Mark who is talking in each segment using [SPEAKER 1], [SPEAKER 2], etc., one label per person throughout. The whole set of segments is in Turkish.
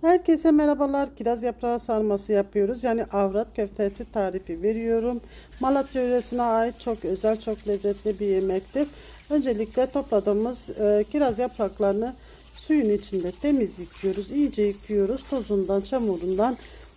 [SPEAKER 1] Herkese merhabalar. Kiraz yaprağı sarması yapıyoruz. Yani avrat köftesi tarifi veriyorum. Malatya yöresine ait çok özel, çok lezzetli bir yemektir. Öncelikle topladığımız e, kiraz yapraklarını suyun içinde temiz yıkıyoruz. İyice yıkıyoruz. Tozundan, çamurundan,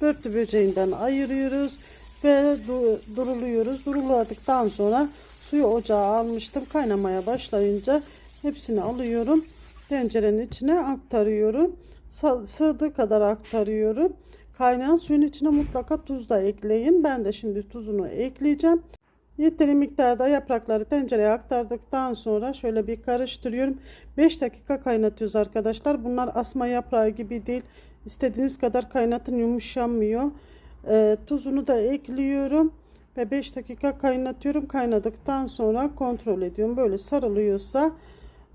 [SPEAKER 1] börtü böceğinden ayırıyoruz ve du duruluyoruz. Duruladıktan sonra suyu ocağa almıştım. Kaynamaya başlayınca hepsini alıyorum. Tencerenin içine aktarıyorum. Sığdığı kadar aktarıyorum. Kaynayan suyun içine mutlaka tuz da ekleyin. Ben de şimdi tuzunu ekleyeceğim. Yeteri miktarda yaprakları tencereye aktardıktan sonra şöyle bir karıştırıyorum. 5 dakika kaynatıyoruz arkadaşlar. Bunlar asma yaprağı gibi değil. İstediğiniz kadar kaynatın yumuşamıyor. Ee, tuzunu da ekliyorum ve 5 dakika kaynatıyorum. Kaynadıktan sonra kontrol ediyorum. Böyle sarılıyorsa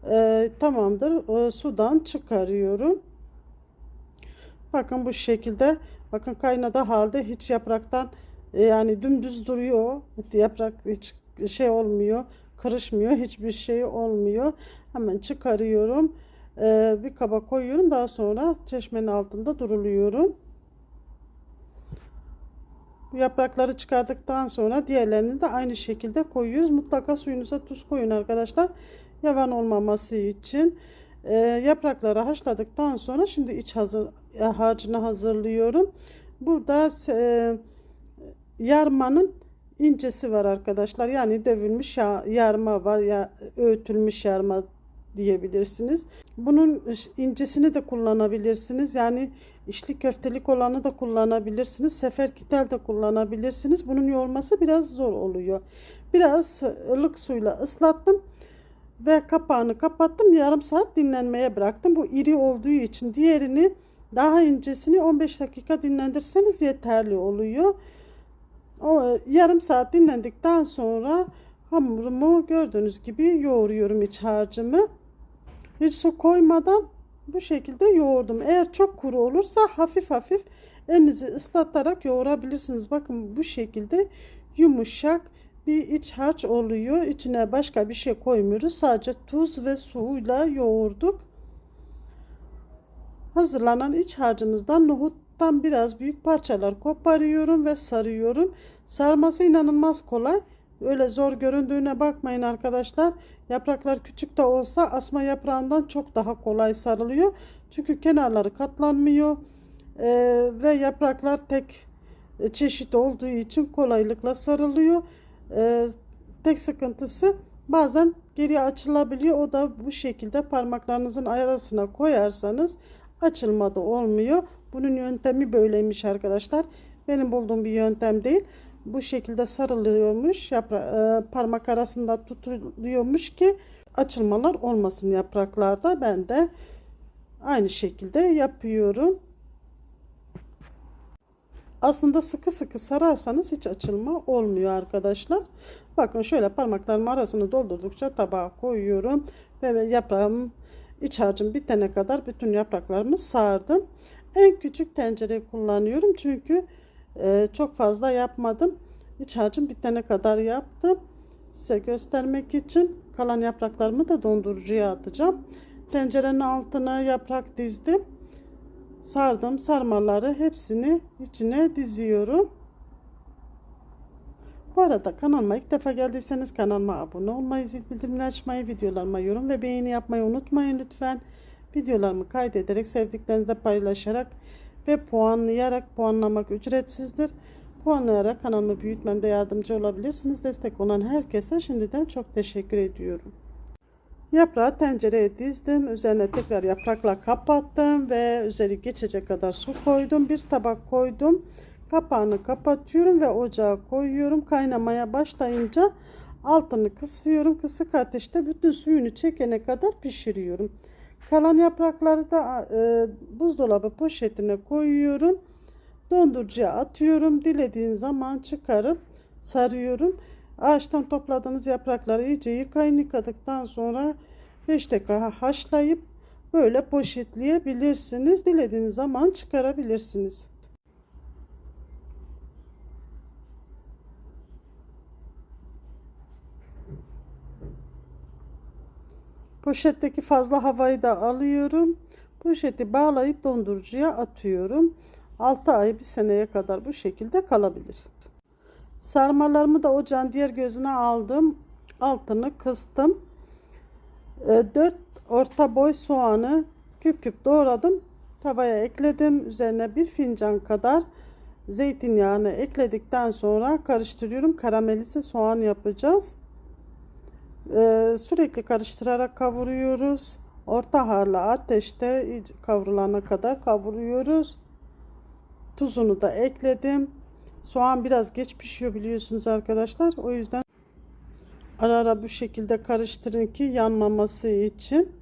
[SPEAKER 1] e, tamamdır. E, sudan çıkarıyorum. Bakın bu şekilde. Bakın kaynadı halde hiç yapraktan e, yani dümdüz duruyor. Yaprak hiç şey olmuyor. Kırışmıyor. Hiçbir şey olmuyor. Hemen çıkarıyorum. E, bir kaba koyuyorum. Daha sonra çeşmenin altında duruluyorum. Yaprakları çıkardıktan sonra diğerlerini de aynı şekilde koyuyoruz. Mutlaka suyunuza tuz koyun arkadaşlar. Yavan olmaması için. E, yaprakları haşladıktan sonra şimdi iç hazır harcını hazırlıyorum. Burada e, yarmanın incesi var arkadaşlar. Yani dövülmüş ya, yarma var ya öğütülmüş yarma diyebilirsiniz. Bunun incesini de kullanabilirsiniz. Yani içli köftelik olanı da kullanabilirsiniz. Seferkitel de kullanabilirsiniz. Bunun yoğurması biraz zor oluyor. Biraz ılık suyla ıslattım ve kapağını kapattım. Yarım saat dinlenmeye bıraktım. Bu iri olduğu için diğerini daha incesini 15 dakika dinlendirseniz yeterli oluyor. O yarım saat dinlendikten sonra hamurumu gördüğünüz gibi yoğuruyorum iç harcımı. Hiç su koymadan bu şekilde yoğurdum. Eğer çok kuru olursa hafif hafif elinizi ıslatarak yoğurabilirsiniz. Bakın bu şekilde yumuşak bir iç harç oluyor. İçine başka bir şey koymuyoruz. Sadece tuz ve suyla yoğurduk. Hazırlanan iç harcımızdan nohuttan biraz büyük parçalar koparıyorum ve sarıyorum. Sarması inanılmaz kolay. Öyle zor göründüğüne bakmayın arkadaşlar. Yapraklar küçük de olsa asma yaprağından çok daha kolay sarılıyor. Çünkü kenarları katlanmıyor. Ee, ve yapraklar tek çeşit olduğu için kolaylıkla sarılıyor. Ee, tek sıkıntısı bazen geri açılabiliyor. O da bu şekilde parmaklarınızın arasına koyarsanız açılmadı olmuyor. Bunun yöntemi böyleymiş arkadaşlar. Benim bulduğum bir yöntem değil. Bu şekilde sarılıyormuş. Yapra e, parmak arasında tutuluyormuş ki açılmalar olmasın yapraklarda. Ben de aynı şekilde yapıyorum. Aslında sıkı sıkı sararsanız hiç açılma olmuyor arkadaşlar. Bakın şöyle parmaklarım arasını doldurdukça tabağa koyuyorum. Ve yaprağım iç harcım bitene kadar bütün yapraklarımı sardım. En küçük tencereyi kullanıyorum. Çünkü e, çok fazla yapmadım. İç harcım bitene kadar yaptım. Size göstermek için kalan yapraklarımı da dondurucuya atacağım. Tencerenin altına yaprak dizdim sardım sarmaları hepsini içine diziyorum. Bu arada kanalıma ilk defa geldiyseniz kanalıma abone olmayı, zil bildirimini açmayı, videolarıma yorum ve beğeni yapmayı unutmayın lütfen. Videolarımı kaydederek, sevdiklerinizle paylaşarak ve puanlayarak, puanlamak ücretsizdir. Puanlayarak kanalımı büyütmemde yardımcı olabilirsiniz. Destek olan herkese şimdiden çok teşekkür ediyorum. Yaprağı tencereye dizdim. Üzerine tekrar yaprakla kapattım ve üzeri geçecek kadar su koydum. Bir tabak koydum. Kapağını kapatıyorum ve ocağa koyuyorum. Kaynamaya başlayınca altını kısıyorum. Kısık ateşte bütün suyunu çekene kadar pişiriyorum. Kalan yaprakları da e, buzdolabı poşetine koyuyorum. Dondurucuya atıyorum. Dilediğin zaman çıkarıp sarıyorum. Ağaçtan topladığınız yaprakları iyice yıkayın. Yıkadıktan sonra 5 dakika haşlayıp böyle poşetleyebilirsiniz. Dilediğiniz zaman çıkarabilirsiniz. Poşetteki fazla havayı da alıyorum. Poşeti bağlayıp dondurucuya atıyorum. 6 ay bir seneye kadar bu şekilde kalabilir. Sarmalarımı da ocağın diğer gözüne aldım. Altını kıstım. 4 orta boy soğanı küp küp doğradım. Tavaya ekledim. Üzerine bir fincan kadar zeytinyağını ekledikten sonra karıştırıyorum. Karamelize soğan yapacağız. Ee, sürekli karıştırarak kavuruyoruz. Orta harlı ateşte kavrulana kadar kavuruyoruz. Tuzunu da ekledim. Soğan biraz geç pişiyor biliyorsunuz arkadaşlar. O yüzden ara ara bu şekilde karıştırın ki yanmaması için.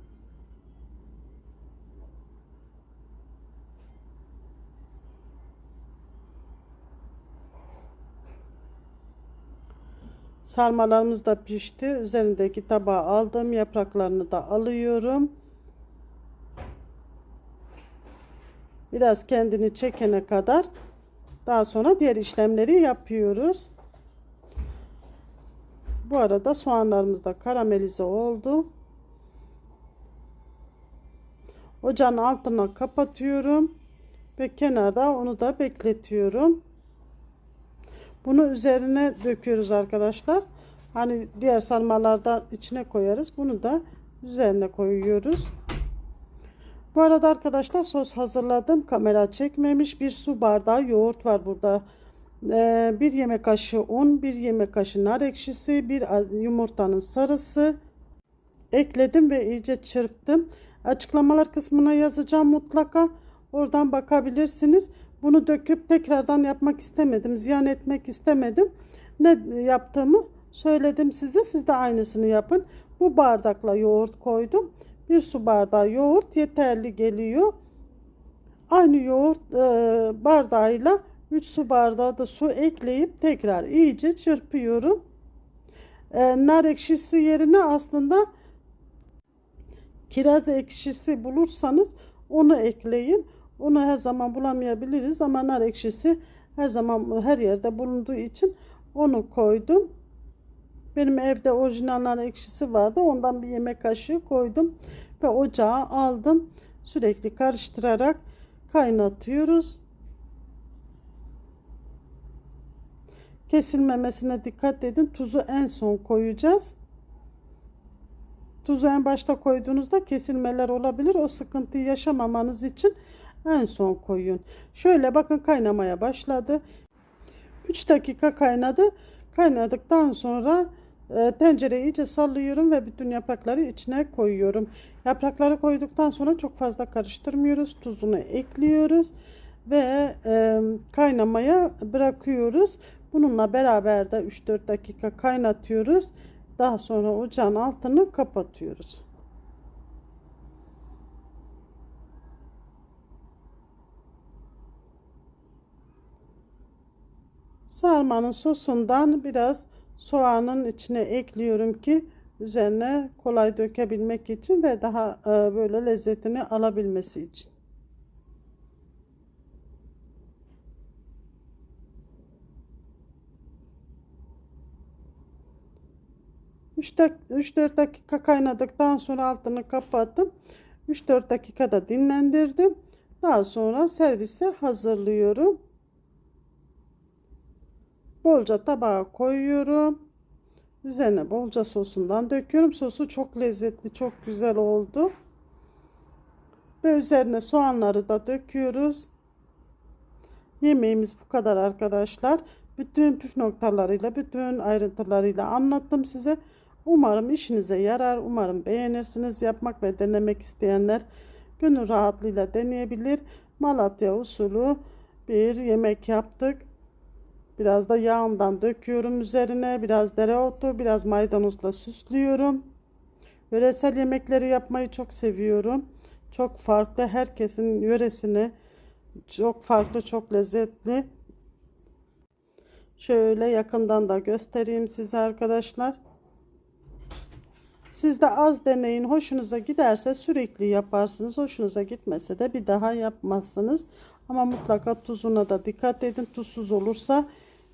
[SPEAKER 1] Sarmalarımız da pişti. Üzerindeki tabağı aldım. Yapraklarını da alıyorum. Biraz kendini çekene kadar daha sonra diğer işlemleri yapıyoruz. Bu arada soğanlarımız da karamelize oldu. Ocağın altına kapatıyorum ve kenarda onu da bekletiyorum. Bunu üzerine döküyoruz arkadaşlar. Hani diğer sarmalardan içine koyarız. Bunu da üzerine koyuyoruz. Bu arada arkadaşlar sos hazırladım. Kamera çekmemiş. Bir su bardağı yoğurt var burada. Ee, bir yemek kaşığı un, bir yemek kaşığı nar ekşisi, bir yumurtanın sarısı ekledim ve iyice çırptım. Açıklamalar kısmına yazacağım mutlaka. Oradan bakabilirsiniz. Bunu döküp tekrardan yapmak istemedim. Ziyan etmek istemedim. Ne yaptığımı söyledim size. Siz de aynısını yapın. Bu bardakla yoğurt koydum. Bir su bardağı yoğurt yeterli geliyor. Aynı yoğurt e, bardağıyla 3 su bardağı da su ekleyip tekrar iyice çırpıyorum. E, nar ekşisi yerine aslında kiraz ekşisi bulursanız onu ekleyin. Onu her zaman bulamayabiliriz ama nar ekşisi her zaman her yerde bulunduğu için onu koydum. Benim evde orijinal nar ekşisi vardı. Ondan bir yemek kaşığı koydum ve ocağa aldım. Sürekli karıştırarak kaynatıyoruz. Kesilmemesine dikkat edin. Tuzu en son koyacağız. Tuzu en başta koyduğunuzda kesilmeler olabilir. O sıkıntıyı yaşamamanız için en son koyun. Şöyle bakın kaynamaya başladı. 3 dakika kaynadı. Kaynadıktan sonra e, tencereyi iyice sallıyorum ve bütün yaprakları içine koyuyorum. Yaprakları koyduktan sonra çok fazla karıştırmıyoruz. Tuzunu ekliyoruz ve e, kaynamaya bırakıyoruz. Bununla beraber de 3-4 dakika kaynatıyoruz. Daha sonra ocağın altını kapatıyoruz. Sarmanın sosundan biraz soğanın içine ekliyorum ki üzerine kolay dökebilmek için ve daha e, böyle lezzetini alabilmesi için. 3-4 dakika kaynadıktan sonra altını kapattım. 3-4 dakikada dinlendirdim. Daha sonra servise hazırlıyorum. Bolca tabağa koyuyorum. Üzerine bolca sosundan döküyorum. Sosu çok lezzetli, çok güzel oldu. Ve üzerine soğanları da döküyoruz. Yemeğimiz bu kadar arkadaşlar. Bütün püf noktalarıyla, bütün ayrıntılarıyla anlattım size. Umarım işinize yarar. Umarım beğenirsiniz. Yapmak ve denemek isteyenler gönül rahatlığıyla deneyebilir. Malatya usulü bir yemek yaptık. Biraz da yağından döküyorum üzerine. Biraz dereotu, biraz maydanozla süslüyorum. Yöresel yemekleri yapmayı çok seviyorum. Çok farklı. Herkesin yöresini çok farklı, çok lezzetli. Şöyle yakından da göstereyim size arkadaşlar. Siz de az deneyin. Hoşunuza giderse sürekli yaparsınız. Hoşunuza gitmese de bir daha yapmazsınız. Ama mutlaka tuzuna da dikkat edin. Tuzsuz olursa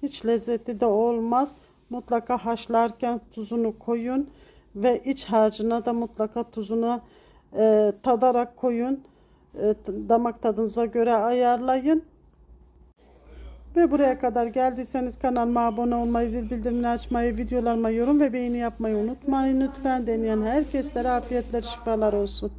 [SPEAKER 1] hiç lezzeti de olmaz. Mutlaka haşlarken tuzunu koyun ve iç harcına da mutlaka tuzunu e, tadarak koyun. e, damak tadınıza göre ayarlayın. Ve buraya kadar geldiyseniz kanalıma abone olmayı, zil bildirimini açmayı, videolarıma yorum ve beğeni yapmayı unutmayın. Lütfen deneyen herkeslere afiyetler, şifalar olsun.